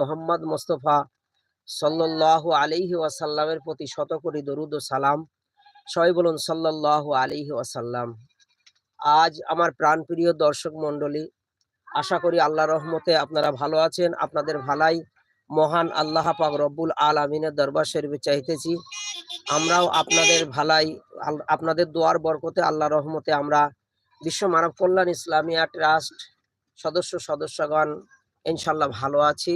মোহাম্মদ মোস্তফা সাল্লাহ আলিহি ওয়াসাল্লামের প্রতি শত কোটি দরুদ ও সালাম। সবাই বলুন সাল্লাহ আলিহি ওয়াসাল্লাম। আজ আমার প্রাণপ্রিয় দর্শক মণ্ডলী, আশা করি আল্লাহ রহমতে আপনারা ভালো আছেন, আপনাদের ভালাই মহান আল্লাহ পাক রব্বুল আল আমিনের দরবার শরীফে চাইতেছি। আমরাও আপনাদের ভালাই আপনাদের দোয়ার বরকতে আল্লাহ রহমতে আমরা বিশ্ব মানব কল্যাণ ইসলামিয়া ট্রাস্ট সদস্য সদস্যগণ ইনশাল্লাহ ভালো আছি।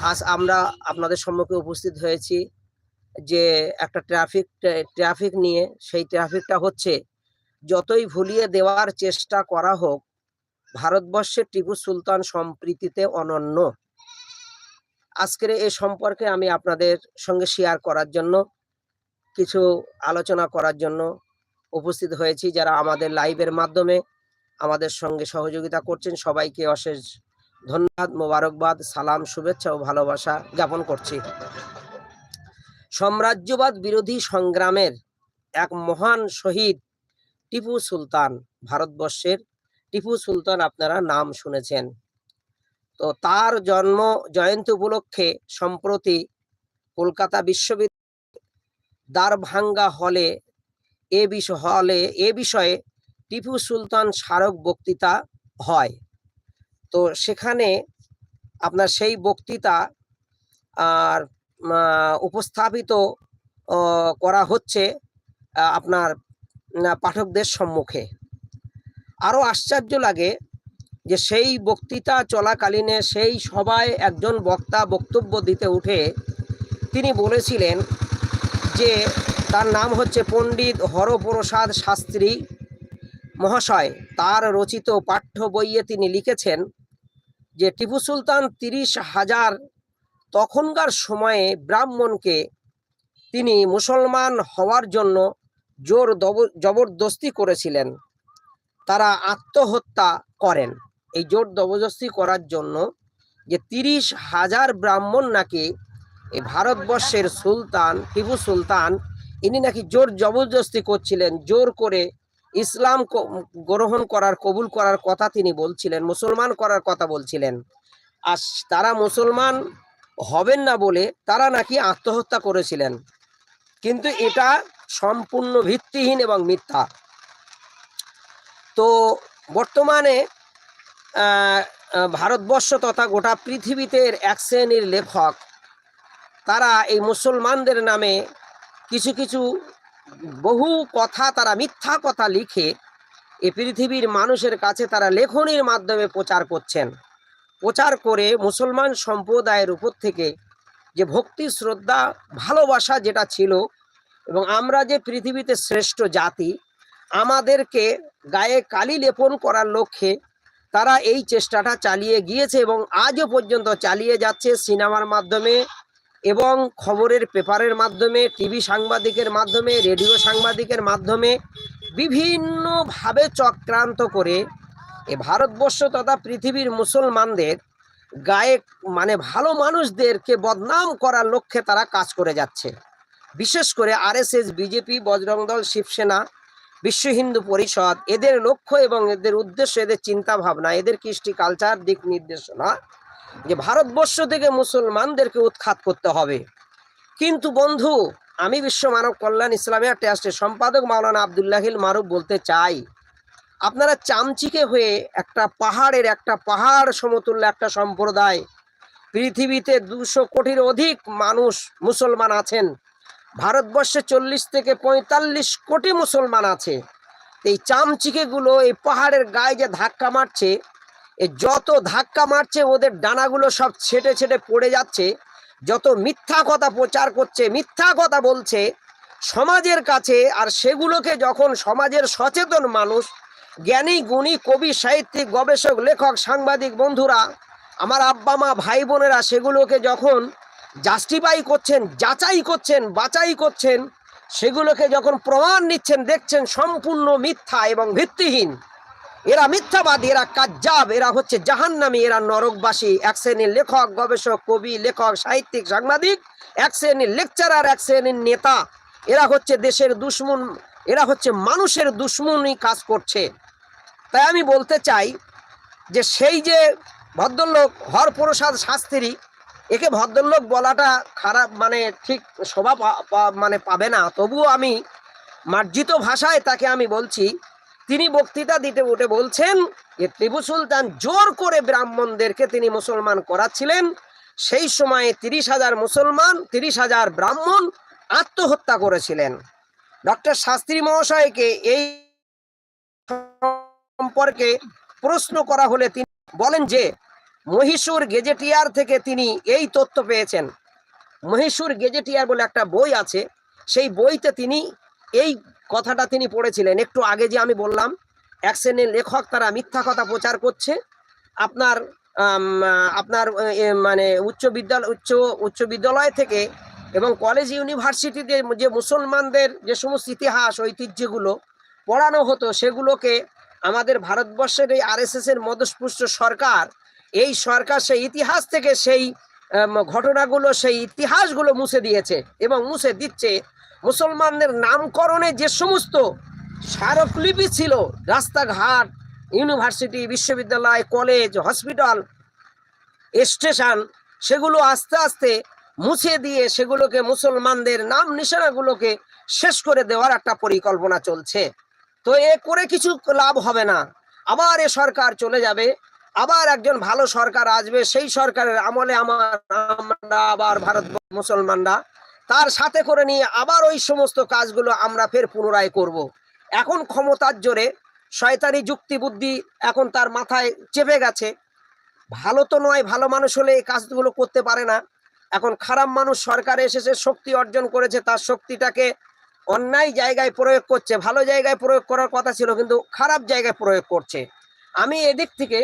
আজ আমরা আপনাদের সম্মুখে উপস্থিত হয়েছি যে একটা ট্রাফিক ট্রাফিক নিয়ে, সেই ট্রাফিকটা হচ্ছে যতই ভুলিয়ে দেওয়ার চেষ্টা করা হোক, ভারতবর্ষের টিপু সুলতান সম্প্রীতিতে অনন্য। আজকের এ সম্পর্কে আমি আপনাদের সঙ্গে শেয়ার করার জন্য, কিছু আলোচনা করার জন্য উপস্থিত হয়েছি যারা আমাদের লাইভের মাধ্যমে আমাদের সঙ্গে সহযোগিতা করছেন। সবাইকে অশেষ ধন্যবাদ, মোবারকবাদ, সালাম, শুভেচ্ছা ও ভালোবাসা জ্ঞাপন করছি। সাম্রাজ্যবাদ বিরোধী সংগ্রামের এক মহান শহীদ টিপু সুলতান ভারতবর্ষের। টিপু সুলতান আপনারা নাম শুনেছেন। তো তার জন্ম জয়ন্তী উপলক্ষে সম্প্রতি কলকাতা বিশ্ববিদ্যালয় দ্বারভাঙ্গা হলে এ বিষয় হলে এ বিষয়ে টিপু সুলতান স্মারক বক্তৃতা হয়। তো সেখানে আপনার সেই বক্তৃতা আর উপস্থাপিত করা হচ্ছে আপনার পাঠকদের সম্মুখে। আরও আশ্চর্য লাগে যে সেই বক্তৃতা চলাকালীনে সেই সভায় একজন বক্তা বক্তব্য দিতে উঠে তিনি বলেছিলেন যে তার নাম হচ্ছে পণ্ডিত হরপ্রসাদ শাস্ত্রী মহাশয়। তার রচিত পাঠ্য বইয়ে তিনি লিখেছেন যে টিপু সুলতান তিরিশ হাজার তখনকার সময়ে ব্রাহ্মণকে তিনি মুসলমান হওয়ার জন্য জোর জবরদস্তি করেছিলেন। তারা আত্মহত্যা করেন। এই জোর জবরদস্তি করার জন্য যে তিরিশ হাজার ব্রাহ্মণ নাকি এই ভারতবর্ষের সুলতান, টিপু সুলতান, ইনি নাকি জোর জবরদস্তি করছিলেন, জোর করে ইসলাম গ্রহণ করার, কবুল করার কথা তিনি বলছিলেন, মুসলমান করার কথা বলছিলেন। আর তারা মুসলমান হবেন না বলে তারা নাকি আত্মহত্যা করেছিলেন। কিন্তু এটা সম্পূর্ণ ভিত্তিহীন এবং মিথ্যা। তো বর্তমানে ভারতবর্ষ তথা গোটা পৃথিবীতে এক শ্রেণির লেখক। তারা এই মুসলমানদের নামে কিছু কিছু বহু কথা তারা মিথ্যা কথা লিখে এই পৃথিবীর মানুষের কাছে তারা লেখনির মাধ্যমে প্রচার করছেন। প্রচার করে মুসলমান সম্প্রদায়ের উপর থেকে যে ভক্তি, শ্রদ্ধা, ভালোবাসা যেটা ছিল এবং আমরা যে পৃথিবীতে শ্রেষ্ঠ জাতি, আমাদেরকে গায়ে কালি লেপন করার লক্ষ্যে তারা এই চেষ্টাটা চালিয়ে গিয়েছে এবং আজও পর্যন্ত চালিয়ে যাচ্ছে সিনেমার মাধ্যমে। এবং খবরের পেপারের মাধ্যমে, টিভি সাংবাদিকের মাধ্যমে, রেডিও সাংবাদিকের মাধ্যমে বিভিন্নভাবে চক্রান্ত করে এ ভারতবর্ষ তথা পৃথিবীর মুসলমানদের গায়ে মানে ভালো মানুষদেরকে বদনাম করার লক্ষ্যে তারা কাজ করে যাচ্ছে। বিশেষ করে আরএসএস, বিজেপি বজরং দল শিবসেনা, বিশ্ব হিন্দু পরিষদ, এদের লক্ষ্য এবং এদের উদ্দেশ্য, এদের চিন্তা ভাবনা এদের কৃষ্টি কালচার দিক নির্দেশনা যে ভারতবর্ষ থেকে মুসলমানদেরকে উৎখাত করতে হবে। কিন্তু বন্ধু, আমি বিশ্ব মানব কল্যাণ ইসলামিয়া ট্রাস্টের সম্পাদক মাওলানা আবদুল্লাহিল মারুফ বলতে চাই, আপনারা চামচিকে হয়ে একটা পাহাড়ের একটা পাহাড় সমতুল্য একটা সম্প্রদায়, পৃথিবীতে দুশো কোটির অধিক মানুষ মুসলমান আছেন, ভারতবর্ষে চল্লিশ থেকে পঁয়তাল্লিশ কোটি মুসলমান আছে, এই চামচিকেগুলো এই পাহাড়ের গায়ে যে ধাক্কা মারছে যত ধাক্কা মারছে, ওদের ডানাগুলো সব ছেটে ছেটে পড়ে যাচ্ছে। যত মিথ্যা কথা প্রচার করছে, মিথ্যা কথা বলছে, সমাজের কাছে, আর সেগুলোকে যখন সমাজের সচেতন মানুষ, জ্ঞানী, গুণী, কবি, সাহিত্যিক, গবেষক, লেখক, সাংবাদিক বন্ধুরা, আমার আব্বা, মা, ভাই, বোনেরা সেগুলোকে যখন জাস্টিফাই করছেন, যাচাই করছেন, বাছাই করছেন, সেগুলোকে যখন প্রমাণ নিচ্ছেন, দেখছেন সম্পূর্ণ মিথ্যা এবং ভিত্তিহীন। এরা মিথ্যাবাদী, এরা কাজ্জাব, এরা হচ্ছে জাহান্নামী, এরা নরকবাসী। এক শ্রেণির লেখক, গবেষক, কবি, লেখক, সাহিত্যিক, সাংবাদিক, এক শ্রেণির লেকচারার, এক শ্রেণির নেতা। এরা হচ্ছে দেশের দুশ্মন, এরা হচ্ছে মানুষের দুশ্মনই কাজ করছে। তাই আমি বলতে চাই যে সেই যে ভদ্রলোক হরপ্রসাদ শাস্ত্রী, একে ভদ্রলোক বলাটা খারাপ মানে ঠিক শোভা মানে পাবে না। তবুও আমি মার্জিত ভাষায় তাকে আমি বলছি তিনি বক্তৃতা দিতে উঠে বলছেন যে টিপু সুলতান জোর করে ব্রাহ্মণদেরকে তিনি মুসলমান করাচ্ছিলেন। সেই সময়ে তিরিশ হাজার মুসলমান, তিরিশ হাজার ব্রাহ্মণ আত্মহত্যা করেছিলেন। ডক্টর শাস্ত্রী মহাশয়কে এই সম্পর্কে প্রশ্ন করা হলে তিনি বলেন যে, মহীশূর গেজেটিয়ার থেকে তিনি এই তথ্য পেয়েছেন। মহীশূর গেজেটিয়ার বলে একটা বই আছে। সেই বইতে তিনি এই কথাটা তিনি পড়েছিলেন। একটু আগে যে আমি বললাম, এক শ্রেণির লেখক তারা মিথ্যা কথা প্রচার করছে। আপনার আপনার মানে উচ্চ বিদ্যালয় উচ্চ উচ্চ বিদ্যালয় থেকে এবং কলেজ ইউনিভার্সিটিতে যে মুসলমানদের যে সমস্ত ইতিহাস, ঐতিহ্যগুলো পড়ানো হতো, সেগুলোকে আমাদের ভারতবর্ষের এই আরএসএস এর মদস্পুষ্ট সরকার, এই সরকার সেই ইতিহাস থেকে সেই ঘটনাগুলো, সেই ইতিহাসগুলো মুছে দিয়েছে এবং মুছে দিচ্ছে মুসলমানদের নামকরণে যে সমস্ত স্মারকলিপি ছিল, রাস্তাঘাট, ইউনিভার্সিটি, বিশ্ববিদ্যালয়, কলেজ, হসপিটাল, স্টেশন, সেগুলো আস্তে আস্তে মুছে দিয়ে সেগুলোকে মুসলমানদের নাম নিশানাগুলোকে শেষ করে দেওয়ার একটা পরিকল্পনা চলছে। তো এ করে কিছু লাভ হবে না। আবার এ সরকার চলে যাবে। আবার একজন ভালো সরকার আসবে। সেই সরকারের আমলে আমার আমরা আবার ভারত মুসলমানরা তার সাথে করে নিয়ে আবার ওই সমস্ত কাজগুলো আমরা ফের পুনরায় করব। এখন ক্ষমতার জোরে শয়তানি যুক্তি বুদ্ধি এখন তার মাথায় চেপে গেছে। ভালো তো নয়, ভালো মানুষ হলে এই কাজগুলো করতে পারে না। এখন খারাপ মানুষ সরকারে এসেছে, শক্তি অর্জন করেছে, তার শক্তিটাকে অন্যায় জায়গায় প্রয়োগ করছে, ভালো জায়গায় প্রয়োগ করার কথা ছিল, কিন্তু খারাপ জায়গায় প্রয়োগ করছে। আমি এদিক থেকে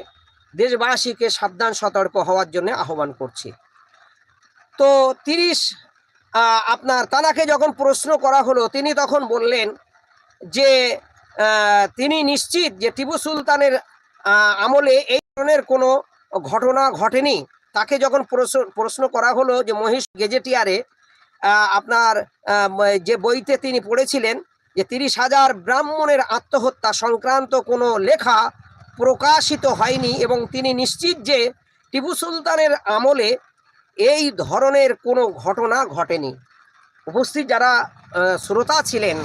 দেশবাসীকে সাবধান, সতর্ক হওয়ার জন্য আহ্বান করছি। তো তিরিশ আপনার তানাকে যখন প্রশ্ন করা হলো, তিনি তখন বললেন যে তিনি নিশ্চিত যে টিপু সুলতানের আমলে এই ধরনের কোনো ঘটনা ঘটেনি। তাকে যখন প্রশ্ন করা হলো যে মহিষ গেজেটিয়ারে আপনার যে বইতে তিনি পড়েছিলেন যে তিরিশ হাজার ব্রাহ্মণের আত্মহত্যা সংক্রান্ত কোনো লেখা প্রকাশিত হয়নি এবং তিনি নিশ্চিত যে টিপু সুলতানের আমলে এই ধরনের কোনো ঘটনা ঘটেনি। উপস্থিত যারা শ্রোতা ছিলেন,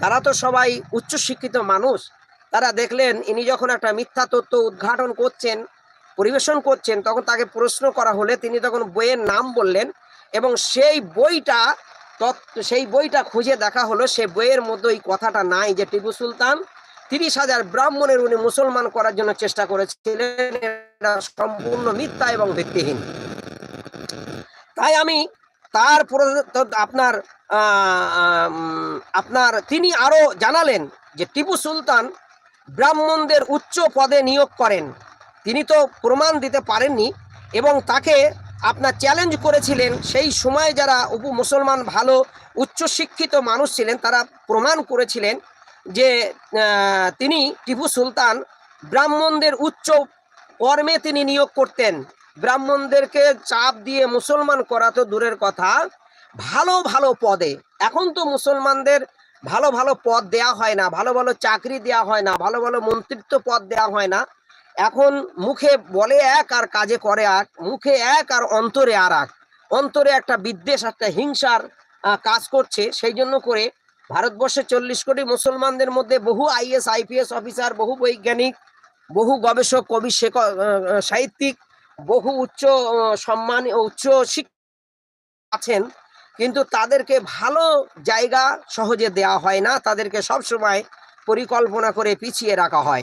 তারা তো সবাই উচ্চশিক্ষিত মানুষ। তারা দেখলেন, ইনি যখন একটা মিথ্যা তথ্য উদ্ঘাটন করছেন, পরিবেশন করছেন, তখন তাকে প্রশ্ন করা হলে তিনি তখন বইয়ের নাম বললেন এবং সেই বইটা তৎ- সেই বইটা খুঁজে দেখা হলো, সে বইয়ের মধ্যে এই কথাটা নাই যে টিপু সুলতান তিরিশ হাজার ব্রাহ্মণের উনি মুসলমান করার জন্য চেষ্টা করেছিলেন, এটা সম্পূর্ণ মিথ্যা এবং ভিত্তিহীন। তাই আমি তার আপনার আপনার, তিনি আরও জানালেন যে টিপু সুলতান ব্রাহ্মণদের উচ্চ পদে নিয়োগ করেন। তিনি তো প্রমাণ দিতে পারেননি এবং তাকে আপনার চ্যালেঞ্জ করেছিলেন। সেই সময় যারা উপ মুসলমান ভালো, উচ্চশিক্ষিত মানুষ ছিলেন, তারা প্রমাণ করেছিলেন যে তিনি টিপু সুলতান ব্রাহ্মণদের উচ্চ কর্মে তিনি নিয়োগ করতেন। ব্রাহ্মণদেরকে চাপ দিয়ে মুসলমান করা তো দূরের কথা। ভালো ভালো পদে। এখন তো মুসলমানদের ভালো ভালো পদ দেয়া হয় না, ভালো ভালো চাকরি দেয়া হয় না, ভালো ভালো মন্ত্রিত্ব পদ দেয়া হয় না। এখন মুখে বলে এক আর কাজে করে এক মুখে এক আর অন্তরে আর এক। অন্তরে একটা বিদ্বেষ, একটা হিংসার কাজ করছে। সেই জন্য করে ভারতবর্ষে চল্লিশ কোটি মুসলমানদের মধ্যে বহু আইএস আইপিএস অফিসার, বহু বৈজ্ঞানিক, বহু গবেষক, কবি সাহিত্যিক বহু উচ্চ সম্মান, উচ্চ শিক্ষা আছেন, কিন্তু তাদেরকে ভালো জায়গা সহজে দেওয়া হয় না। তাদেরকে সব সময় পরিকল্পনা করে পিছিয়ে রাখা হয়।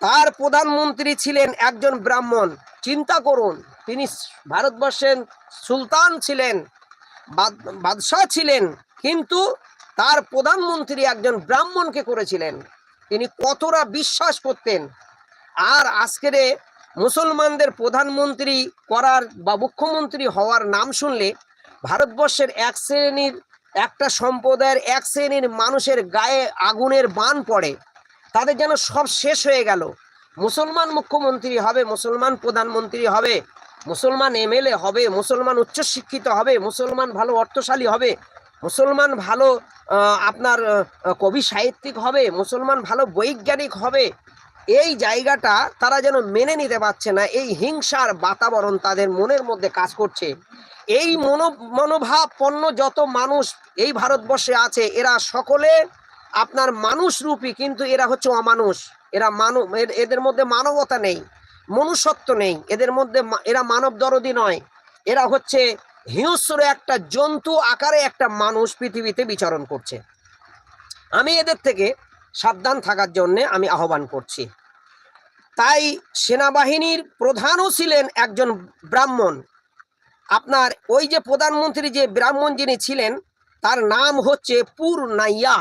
তার প্রধানমন্ত্রী ছিলেন একজন ব্রাহ্মণ। চিন্তা করুন, তিনি ভারতবর্ষের সুলতান ছিলেন, বাদ- বাদশাহ ছিলেন, কিন্তু তার প্রধানমন্ত্রী একজন ব্রাহ্মণকে করেছিলেন। তিনি কতটা বিশ্বাস করতেন। আর আজকের মুসলমানদের প্রধানমন্ত্রী করার বা মুখ্যমন্ত্রী হওয়ার নাম শুনলে ভারতবর্ষের এক শ্রেণির, একটা সম্প্রদায়ের এক শ্রেণির মানুষের গায়ে আগুনের বান পড়ে। তাদের যেন সব শেষ হয়ে গেল। মুসলমান মুখ্যমন্ত্রী হবে, মুসলমান প্রধানমন্ত্রী হবে, মুসলমান এমএলএ হবে, মুসলমান উচ্চশিক্ষিত হবে, মুসলমান ভালো অর্থশালী হবে, মুসলমান ভালো আপনার কবি সাহিত্যিক হবে, মুসলমান ভালো বৈজ্ঞানিক হবে এই জায়গাটা তারা যেন মেনে নিতে পারছে না, এই হিংসার বাতাবরণ তাদের মনের মধ্যে কাজ করছে। এই মনো মনোভাবপন্ন যত মানুষ এই ভারতবর্ষে আছে, এরা সকলে আপনার মানুষ রূপী, কিন্তু এরা হচ্ছে অমানুষ। এরা মানব এদের মধ্যে মানবতা নেই, মনুষ্যত্ব নেই, এদের মধ্যে এরা মানব দরদি নয়। এরা হচ্ছে হিংস্র একটা জন্তু আকারে একটা মানুষ পৃথিবীতে বিচরণ করছে। আমি এদের থেকে সাবধান থাকার জন্য আমি আহ্বান করছি। তাই সেনাবাহিনীর প্রধানও ছিলেন একজন ব্রাহ্মণ। আপনার ওই যে প্রধানমন্ত্রী যে ব্রাহ্মণ যিনি ছিলেন, তার নাম হচ্ছে পুর নাইয়া।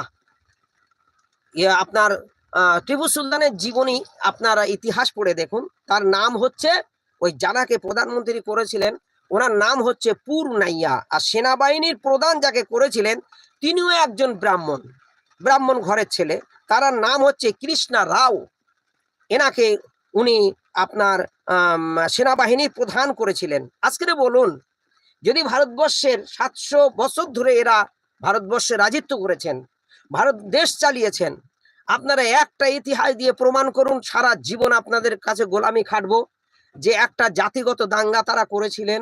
ইয়ে আপনার টিপু সুলতানের জীবনী আপনারা ইতিহাস পড়ে দেখুন। তার নাম হচ্ছে, ওই জানাকে প্রধানমন্ত্রী করেছিলেন, ওনার নাম হচ্ছে পুর নাইয়া। আর সেনাবাহিনীর প্রধান যাকে করেছিলেন, তিনিও একজন ব্রাহ্মণ। ব্রাহ্মণ ঘরের ছেলে। তার নাম হচ্ছে কৃষ্ণা রাও। এনাকে উনি আপনার সেনাবাহিনীর প্রধান করেছিলেন। আজকে বলুন, যদি ভারতবর্ষের সাতশো বছর ধরে এরা ভারতবর্ষে রাজিত্ব করেছেন, ভারত দেশ চালিয়েছেন, আপনারা একটা ইতিহাস দিয়ে প্রমাণ করুন, সারা জীবন আপনাদের কাছে গোলামি খাটবো, যে একটা জাতিগত দাঙ্গা তারা করেছিলেন,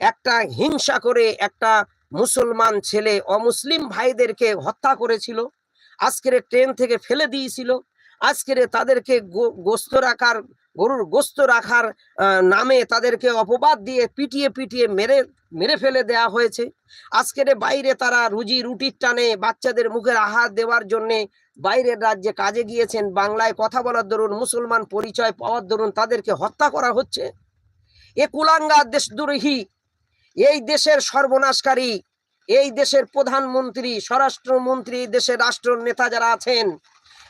একটা হিংসা করে একটা মুসলমান ছেলে অমুসলিম ভাইদেরকে হত্যা করেছিল আজকের ট্রেন থেকে ফেলে দিয়েছিল। আজকের তাদেরকে গোস্ত রাখার, গরুর গোস্ত রাখার নামে তাদেরকে অপবাদ দিয়ে পিটিয়ে পিটিয়ে মেরে মেরে ফেলে দেয়া হয়েছে। আজকের বাইরে তারা রুজি রুটির টানে বাচ্চাদের মুখের আহার দেওয়ার জন্যে বাইরের রাজ্যে কাজে গিয়েছেন। বাংলায় কথা বলার দরুন, মুসলমান পরিচয় পাওয়ার দরুন তাদেরকে হত্যা করা হচ্ছে। এ কুলাঙ্গার দেশদ্রোহী, এই দেশের সর্বনাশকারী এই দেশের প্রধানমন্ত্রী, স্বরাষ্ট্রমন্ত্রী দেশের রাষ্ট্র নেতা যারা আছেন,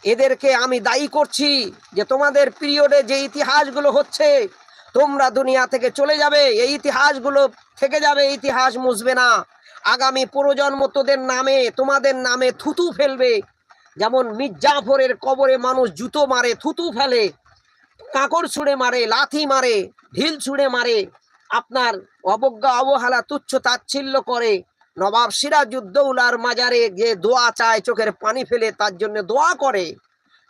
এদেরকে আমি দায়ী করছি যে তোমাদের পিরিয়ডে যে ইতিহাসগুলো হচ্ছে, তোমরা দুনিয়া থেকে চলে যাবে, এই ইতিহাসগুলো থেকে যাবে, ইতিহাস মুছবে না। আগামী প্রজন্ম তোদের নামে, তোমাদের নামে থুতু ফেলবে। যেমন মির্জাফরের কবরে মানুষ জুতো মারে, থুতু ফেলে, কাঁকড় ছুঁড়ে মারে, লাথি মারে, ঢিল ছুঁড়ে মারে, আপনার অবজ্ঞা, অবহেলা, তুচ্ছ তাচ্ছিল্য করে নবাব সিরাজউদ্দৌলার মাজারে যে দোয়া চায়, চোখের পানি ফেলে, তার জন্য দোয়া করে।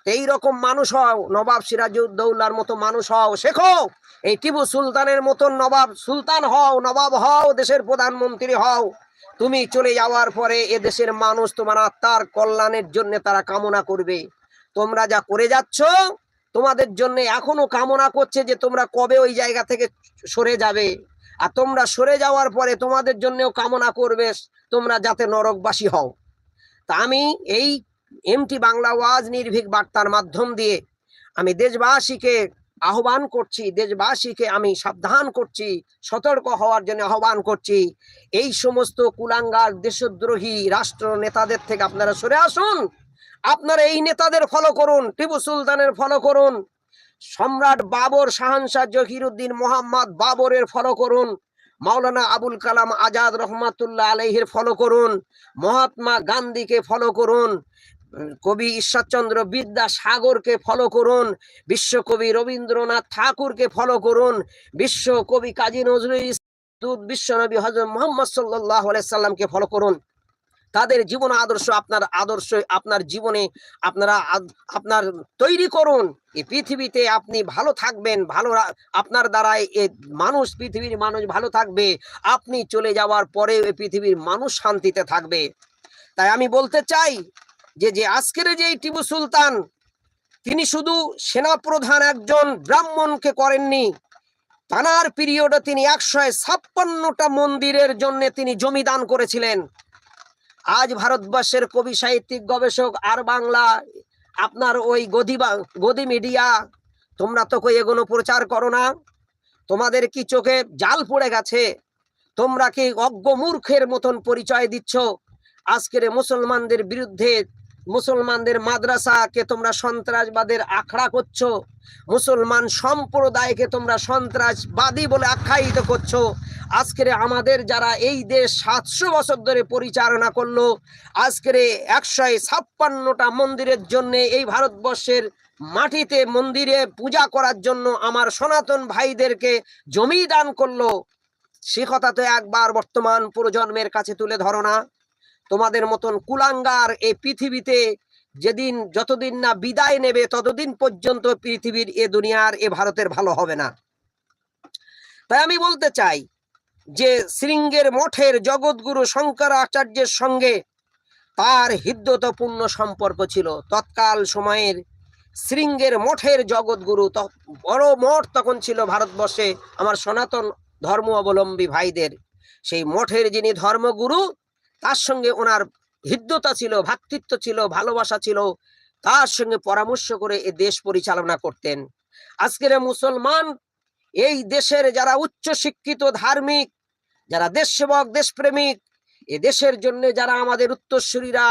এই রকম মানুষ হও, নবাব সিরাজউদ্দৌলার মতো মানুষ হও, শেখো। এই টিপু সুলতানের মতন নবাব সুলতান হও, নবাব হও, দেশের প্রধানমন্ত্রী হও। তুমি চলে যাওয়ার পরে এ দেশের মানুষ তোমার আত্মার কল্যাণের জন্য তারা কামনা করবে। তোমরা যা করে যাচ্ছ, তোমাদের জন্য এখনও কামনা করছে যে তোমরা কবে ওই জায়গা থেকে সরে যাবে। আর তোমরা সরে যাওয়ার পরে তোমাদের জন্যও কামনা করবে, তোমরা যাতে নরকবাসী হও। তা আমি এই এমটি বাংলা ওয়াজ নির্ভীক বার্তার মাধ্যম দিয়ে আমি দেশবাসীকে আহ্বান করছি, দেশবাসীকে আমি সাবধান করছি, সতর্ক হওয়ার জন্য আহ্বান করছি। এই সমস্ত কুলাঙ্গার, দেশদ্রোহী রাষ্ট্র নেতাদের থেকে আপনারা সরে আসুন। আপনারা এই নেতাদের ফলো করুন, টিপু সুলতানের ফলো করুন। সম্রাট বাবর শাহানশাহ জহিরুদ্দিন মোহাম্মদ বাবরের ফলো করুন। মাওলানা আবুল কালাম আজাদ রহমাতুল্লাহ আলহির ফলো করুন। মহাত্মা গান্ধীকে ফলো করুন। কবি ঈশ্বরচন্দ্র বিদ্যাসাগরকে ফলো করুন। বিশ্বকবি রবীন্দ্রনাথ ঠাকুরকে ফলো করুন। বিশ্বকবি কাজী নজরুল বিশ্বনবী হজরত মোহাম্মদ সাল্লাহ সাল্লামকে ফলো করুন। তাদের জীবন আদর্শ, আপনার আদর্শ, আপনার জীবনে আপনারা আপনার তৈরি করুন। এই পৃথিবীতে আপনি ভালো থাকবেন, ভালো আপনার দ্বারাই এ মানুষ, পৃথিবীর মানুষ ভালো থাকবে। আপনি চলে যাওয়ার পরে এই পৃথিবীর মানুষ শান্তিতে থাকবে। তাই আমি বলতে চাই যে যে আজকের যে টিপু সুলতান, তিনি শুধু সেনাপ্রধান একজন ব্রাহ্মণকে করেননি, তানার পিরিয়ডে তিনি একশো ছাপ্পান্নটা মন্দিরের জন্য তিনি জমি দান করেছিলেন। আজ ভারতবর্ষের কবি, সাহিত্যিক, গবেষক আর বাংলা, আপনার ওই গদি গদি মিডিয়া, তোমরা তো কই এগুলো প্রচার করো না। তোমাদের কি চোখে জাল পড়ে গেছে? তোমরা কি অজ্ঞ মূর্খের মতন পরিচয় দিচ্ছ? আজকের মুসলমানদের বিরুদ্ধে মুসলমানদের মাদ্রাসাকে তোমরা সন্ত্রাসবাদের আখড়া করছ, মুসলমান সম্প্রদায়কে তোমরা সন্ত্রাসবাদী বলে আখ্যায়িত করছ। আজকের আমাদের যারা এই দেশ সাতশো বছর ধরে পরিচালনা করল, আজকের একশো ছাপ্পান্নটা মন্দিরের জন্য এই ভারতবর্ষের মাটিতে মন্দিরে পূজা করার জন্য আমার সনাতন ভাইদেরকে জমি দান করল। সে কথা তো একবার বর্তমান প্রজন্মের কাছে তুলে ধরো না। তোমাদের মতন কুলাঙ্গার এই পৃথিবীতে যেদিন, যতদিন না বিদায় নেবে, ততদিন পর্যন্ত পৃথিবীর এ দুনিয়ার, এ ভারতের ভালো হবে না। তাই আমি বলতে চাই যে শৃঙ্গের মঠের জগৎগুরু শঙ্করাচার্যের সঙ্গে তার হৃদ্যতপূর্ণ সম্পর্ক ছিল। তৎকাল সময়ের শৃঙ্গের মঠের জগৎগুরু বড় মঠ তখন ছিল ভারতবর্ষে, আমার সনাতন ধর্ম অবলম্বী ভাইদের। সেই মঠের যিনি ধর্মগুরু তার সঙ্গে ওনার হৃদ্যতা ছিল ভ্রাতৃত্ব ছিল, ভালোবাসা ছিল, তার সঙ্গে পরামর্শ করে এ দেশ পরিচালনা করতেন। আজকের মুসলমান, এই দেশের যারা উচ্চ শিক্ষিত, ধার্মিক, যারা দেশসেবক দেশপ্রেমিক এ দেশের জন্য যারা আমাদের উত্তরসূরিরা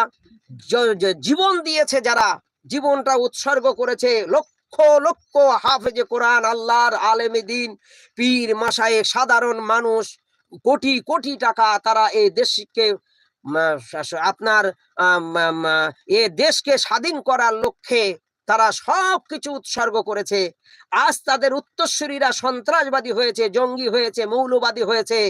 জীবন দিয়েছে, যারা জীবনটা উৎসর্গ করেছে, লক্ষ লক্ষ হাফেজে কোরআন, আল্লাহর আলেমে দিন, পীর মাসায়ে সাধারণ মানুষ, কোটি কোটি টাকা তারা এই দেশকে আপনার এ দেশকে স্বাধীন করার লক্ষ্যে তারা সব কিছু উৎসর্গ করেছে। আজ তাদের উত্তরসূরিরা সন্ত্রাসবাদী হয়েছে, জঙ্গি হয়েছে, মৌলবাদী হয়েছে।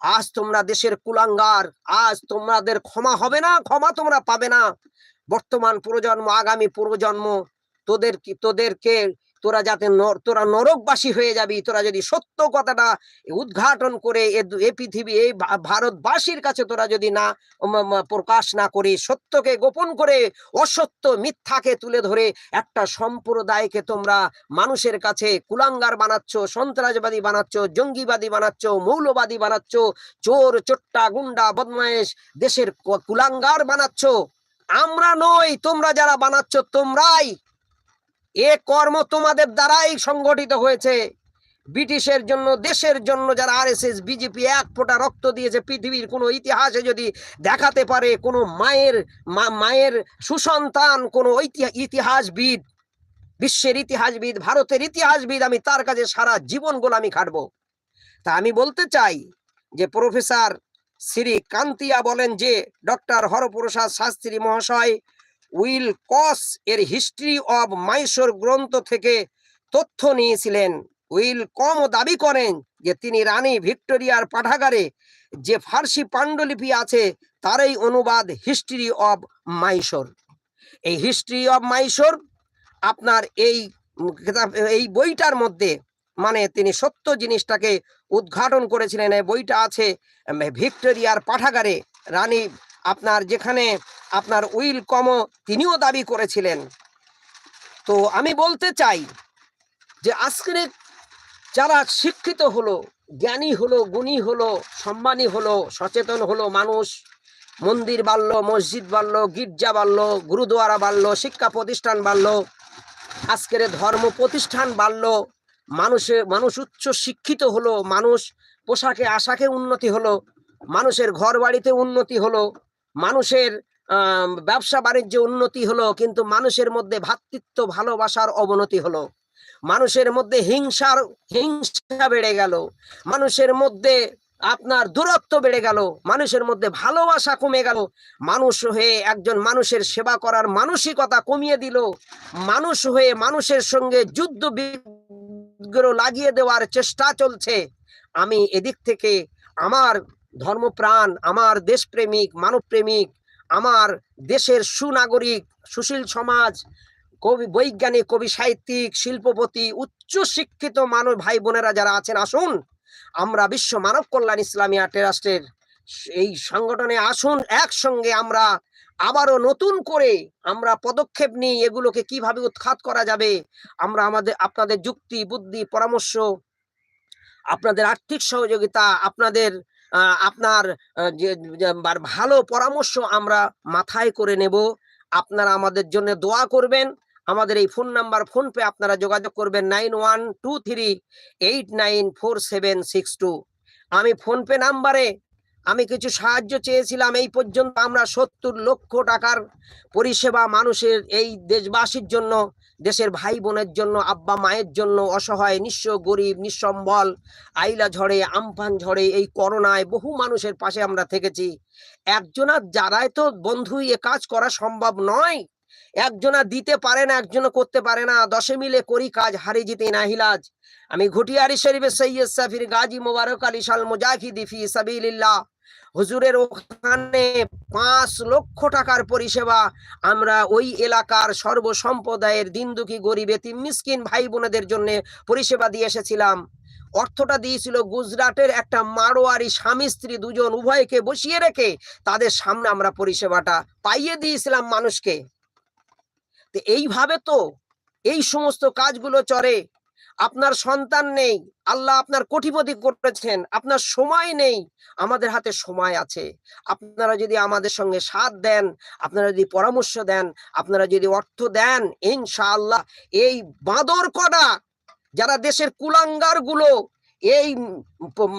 আজ তোমরা দেশের কুলাঙ্গার, আজ তোমাদের ক্ষমা হবে না, ক্ষমা তোমরা পাবে না। বর্তমান প্রজন্ম, আগামী প্রজন্ম, তোদের তোদেরকে তোরা যাতে তোরা নরকবাসী হয়ে যাবি, তোরা যদি সত্য কথাটা উদ্ঘাটন করে এ পৃথিবী, এই ভারতবাসীর কাছে তোরা যদি না প্রকাশ না করে সত্যকে গোপন করে অসত্য মিথ্যাকে তুলে ধরে একটা সম্প্রদায়কে তোমরা মানুষের কাছে কুলাঙ্গার বানাচ্ছ, সন্ত্রাসবাদী বানাচ্ছ, জঙ্গিবাদী বানাচ্ছ, মৌলবাদী বানাচ্ছ, চোর, চোট্টা, গুন্ডা, বদমায়েশ দেশের কুলাঙ্গার বানাচ্ছ। আমরা নই, তোমরা যারা বানাচ্ছ, তোমরাই এ কর্ম তোমাদের দ্বারাই সংগঠিত হয়েছে। ব্রিটিশের জন্য, দেশের জন্য যারা আর এস এস বিজেপি এক ফোঁটা রক্ত দিয়েছে, পৃথিবীর কোনো ইতিহাসে যদি দেখাতে পারে কোনো মায়ের মায়ের সুসন্তান, কোনো ইতিহাসবিদ, বিশ্বের ইতিহাসবিদ, ভারতের ইতিহাসবিদ, আমি তার কাছে সারা জীবন গোলামি খাটব। তা আমি বলতে চাই যে প্রফেসর শ্রী কান্তিয়া বলেন যে, ডক্টর হরপ্রসাদ শাস্ত্রী মহাশয় উইল কস এর হিস্ট্রি অব মাইসোর গ্রন্থ থেকে তথ্য নিয়েছিলেন। উইল কম দাবি করেন যে তিনি রানী ভিক্টোরিয়ার পাঠাগারে যে ফার্সি পাণ্ডুলিপি আছে, তারই অনুবাদ হিস্ট্রি অব মাইসোর এই হিস্ট্রি অব মাইসোর আপনার এই এই বইটার মধ্যে মানে তিনি সত্য জিনিসটাকে উদ্ঘাটন করেছিলেন। এই বইটা আছে, ভিক্টোরিয়ার পাঠাগারে রানী আপনার যেখানে আপনার উইল কম তিনিও দাবি করেছিলেন। তো আমি বলতে চাই যে আজকের যারা শিক্ষিত হলো, জ্ঞানী হলো, গুণী হলো, সম্মানী হলো, সচেতন হলো মানুষ, মন্দির বাড়লো, মসজিদ বাড়লো, গির্জা বাড়লো, গুরুদুয়ারা বাড়লো, শিক্ষা প্রতিষ্ঠান বাড়লো, আজকের ধর্ম প্রতিষ্ঠান বাড়লো, মানুষে, মানুষ উচ্চ শিক্ষিত হলো, মানুষ পোশাকে, আশাকে উন্নতি হলো, মানুষের ঘর বাড়িতে উন্নতি হলো মানুষের ব্যবসা বাণিজ্যে উন্নতি হলো, কিন্তু মানুষের মধ্যে ভ্রাতৃত্ব ভালোবাসার অবনতি হলো। মানুষের মধ্যে হিংসার, হিংসা বেড়ে গেল। মানুষের মধ্যে আপনার দূরত্ব বেড়ে গেল। মানুষের মধ্যে ভালোবাসা কমে গেল। মানুষ হয়ে একজন মানুষের সেবা করার মানসিকতা কমিয়ে দিল। মানুষ হয়ে মানুষের সঙ্গে যুদ্ধ বিগ্রহ লাগিয়ে দেওয়ার চেষ্টা চলছে। আমি এদিক থেকে আমার ধর্মপ্রাণ, আমার দেশপ্রেমিক, মানবপ্রেমিক, আমার দেশের সুনাগরিক, সুশীল সমাজ, কবি, বৈজ্ঞানিক, কবি, সাহিত্যিক, শিল্পপতি, উচ্চ শিক্ষিত মানব ভাই বোনেরা যারা আছেন, আসুন। আমরা বিশ্ব মানব কল্যাণ ইসলামিয়া ট্রাস্টের এই সংগঠনে আসুন। একসঙ্গে আমরা আবারও নতুন করে আমরা পদক্ষেপ নিই, এগুলোকে কীভাবে উৎখাত করা যাবে? আমরা আমাদের, আপনাদের যুক্তি, বুদ্ধি, পরামর্শ, আপনাদের আর্থিক সহযোগিতা, আপনাদের আপনার ভালো পরামর্শ আমরা মাথায় করে নেব। আপনারা আমাদের জন্য দোয়া করবেন। আমাদের এই ফোন নাম্বার, ফোন পে আপনারা যোগাযোগ করবেন nine one two three eight nine four seven six two. আমি ফোন পে নাম্বারে আমি কিছু সাহায্য চেয়েছিলাম, এই পর্যন্ত আমরা সত্তর লক্ষ টাকার পরিষেবা মানুষের এই দেশবাসীর জন্য দেশের ভাই বোনের জন্য, আব্বা মায়ের জন্য অসহায়, নিঃস্ব গরিব, নিঃসম্বল, আইলা ঝড়ে, আমফান ঝড়ে, এই করোনায় বহু মানুষের পাশে আমরা থেকেছি। একজনা যারাই তো বন্ধু এ কাজ করা সম্ভব নয়, একজনা দিতে পারে না একজনা করতে পারে না, দশে মিলে করি কাজ, হারি জিতে নাহিলাজ আমি ঘুটিয়ারি শরীফে সৈয়দ সাফির গাজী মোবারক আলী সাল মুজাহিদি ফি সাবিলিল্লাহ হুজুরের ওখানে পাঁচ লক্ষ টাকার পরিষেবা। আমরা ওই এলাকার সর্বসম্প্রদায়ের দিন দুঃখী গরিব, এতিম, মিসকিন ভাই বোনেদের জন্য পরিষেবা দিয়ে এসেছিলাম। অর্থটা দিয়েছিল গুজরাটের একটা মারোয়ারি স্বামী স্ত্রী দুজন উভয়কে বসিয়ে রেখে তাদের সামনে আমরা পরিষেবাটা পাইয়ে দিয়েছিলাম মানুষকে। এইভাবে তো এই সমস্ত কাজগুলো চলে। আপনার সন্তান নেই, আল্লাহ আপনার কোটিপতি করেছেন, আপনার সময় নেই, আমাদের হাতে সময় আছে। আপনারা যদি আমাদের সঙ্গে সাথ দেন, আপনারা যদি পরামর্শ দেন, আপনারা যদি অর্থ দেন, ইনশাআল্লাহ এই বাঁদর কডা যারা দেশের কুলাঙ্গারগুলো এই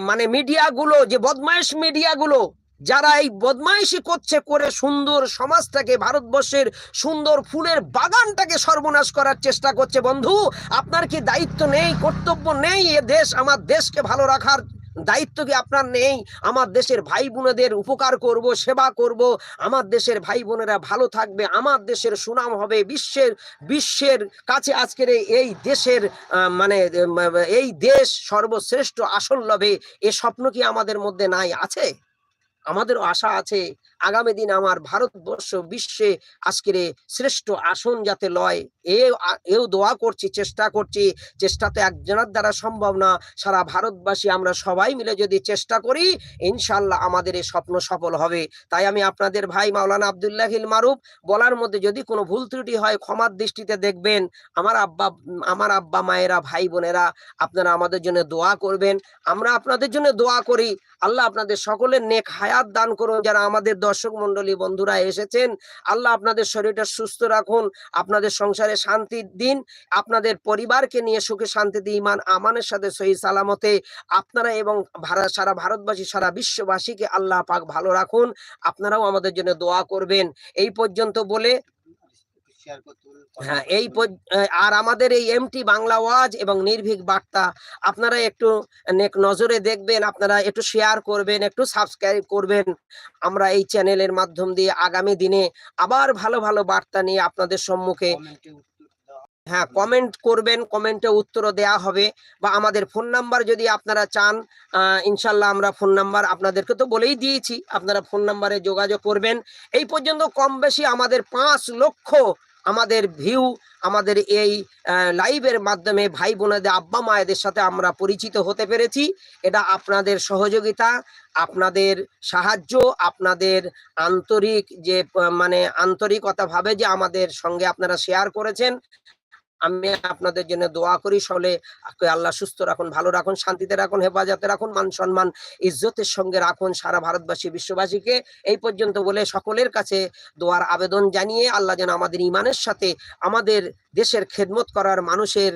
মানে মিডিয়া গুলো যে বদমাইশ মিডিয়া গুলো যারা এই বদমাইশি করছে করে সুন্দর সমাজটাকে, ভারতবর্ষের সুন্দর ফুলের বাগানটাকে সর্বনাশ করার চেষ্টা করছে। বন্ধু, আপনার কি দায়িত্ব নেই, কর্তব্য নেই এ দেশ, আমার দেশকে ভালো রাখার দায়িত্ব কি আপনার নেই? আমার দেশের ভাই বোনেদের উপকার করব, সেবা করব, আমার দেশের ভাই বোনেরা ভালো থাকবে, আমার দেশের সুনাম হবে, বিশ্বের বিশ্বের কাছে আজকের এই- দেশের মানে এই দেশ সর্বশ্রেষ্ঠ আসন লবে এ স্বপ্ন কি আমাদের মধ্যে নাই, আছে? আমাদেরও আশা আছে আগামী দিন আমার ভারতবর্ষ বিশ্বে আজকের শ্রেষ্ঠ আসন যাতে লয়, এ এও দোয়া করছি, চেষ্টা করছি চেষ্টা তো একজনের দ্বারা সম্ভব না। সারা ভারতবাসী আমরা সবাই মিলে যদি চেষ্টা করি ইনশাল্লাহ আমাদের এই স্বপ্ন সফল হবে। তাই আমি আপনাদের ভাই মাওলানা আবদুল্লাহিল মারুফ, বলার মধ্যে যদি কোনো ভুল ত্রুটি হয়, ক্ষমার দৃষ্টিতে দেখবেন। আমার আব্বা আমার আব্বা মায়েরা, ভাই বোনেরা, আপনারা আমাদের জন্য দোয়া করবেন। আমরা আপনাদের জন্য দোয়া করি। আল্লাহ আপনাদের সকলের নেক হায়াত দান করুন, যারা আমাদের দর্শক মন্ডলী বন্ধুরা এসেছেন। আল্লাহ আপনাদের শরীরটা সুস্থ রাখুন, আপনাদের সংসারে শান্তি দিন, আপনাদের পরিবারকে নিয়ে সুখে শান্তিতে ইমান আমানের সাথে সহি সালামতে আপনারা এবং সারা ভারতবাসী, সারা বিশ্ববাসীকে আল্লাহ পাক ভালো রাখুন। আপনারাও আমাদের জন্য দোয়া করবেন। এই পর্যন্ত বলে হ্যাঁ এই আর আমাদের এই এমটি বাংলা ওয়াজ এবং নির্ভীক বার্তা আপনারা একটু নজরে দেখবেন আপনারা একটু শেয়ার করবেন একটু সাবস্ক্রাইব করবেন। আমরা এই চ্যানেলের মাধ্যম দিয়ে আগামী দিনে আবার ভালো ভালো বার্তা নিয়ে আপনাদের সম্মুখে হ্যাঁ কমেন্ট করবেন কমেন্টে উত্তরও দেয়া হবে বা আমাদের ফোন নাম্বার যদি আপনারা চান ইনশাল্লাহ আমরা ফোন নাম্বার আপনাদেরকে তো বলেই দিয়েছি আপনারা ফোন নাম্বারে যোগাযোগ করবেন। এই পর্যন্ত কম বেশি আমাদের পাঁচ লক্ষ আমাদের ভিউ আমাদের এই লাইভের মাধ্যমে ভাই বোনেদের, আব্বা মায়েদের সাথে আমরা পরিচিত হতে পেরেছি। এটা আপনাদের সহযোগিতা, আপনাদের সাহায্য, আপনাদের আন্তরিক যে মানে আন্তরিকতাভাবে যে আমাদের সঙ্গে আপনারা শেয়ার করেছেন আমি আপনাদের জন্য দোয়া করি সকলে আল্লাহ সুস্থ রাখুন, ভালো রাখুন, শান্তিতে রাখুন, হেফাজতে রাখুন, মান সম্মান, ইজ্জতের সঙ্গে রাখুন সারা ভারতবাসী, বিশ্ববাসীকে। এই পর্যন্ত বলে সকলের কাছে দোয়ার আবেদন জানিয়ে আল্লাহ যেন আমাদের ইমানের সাথে আমাদের দেশের খেদমত করার মানুষের